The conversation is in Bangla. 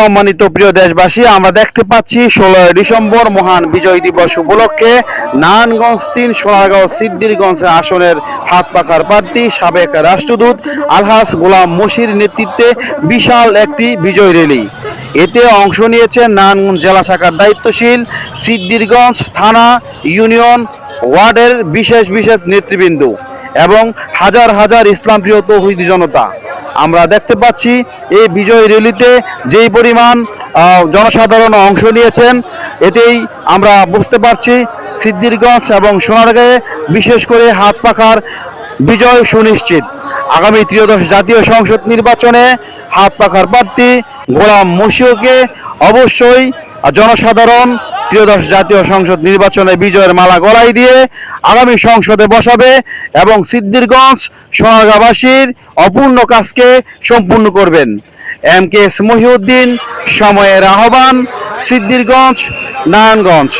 সম্মানিত প্রিয় দেশবাসী, আমরা দেখতে পাচ্ছি ষোলোই ডিসেম্বর মহান বিজয় দিবস উপলক্ষে নারায়ণগঞ্জ তিন, সোনারগাঁও সিদ্দিরগঞ্জ আসনের হাত পাখার প্রার্থী সাবেক রাষ্ট্রদূত আলহাস গোলাম মসির নেতৃত্বে বিশাল একটি বিজয় র্যালি। এতে অংশ নিয়েছেন নারায়ণগঞ্জ জেলা শাখার দায়িত্বশীল সিদ্দিরগঞ্জ থানা ইউনিয়ন ওয়ার্ডের বিশেষ বিশেষ নেতৃবৃন্দ এবং হাজার হাজার ইসলামপ্রিয় তৌহিদি জনতা। আমরা দেখতে পাচ্ছি, এই বিজয় র্যালিতে যেই পরিমাণ জনসাধারণ অংশ নিয়েছেন, এতেই আমরা বুঝতে পারছি সিদ্দিরগঞ্জ এবং সোনারগাঁয়ে বিশেষ করে হাত পাখার বিজয় সুনিশ্চিত। আগামী ত্রয়োদশ জাতীয় সংসদ নির্বাচনে হাত পাখার প্রার্থী গোলাম মশিউকে অবশ্যই জনসাধারণ ত্রয়োদশ জাতীয় সংসদ নির্বাচনে বিজয়ের মালা গলায় দিয়ে আগামী সংসদে বসাবে এবং সিদ্দিরগঞ্জ সোনারগাঁবাসীর অপূর্ণ কাজকে সম্পূর্ণ করবেন। এম কে এস মহিউদ্দিন, সময়ের আহ্বান সিদ্দিরগঞ্জ নারায়ণগঞ্জ।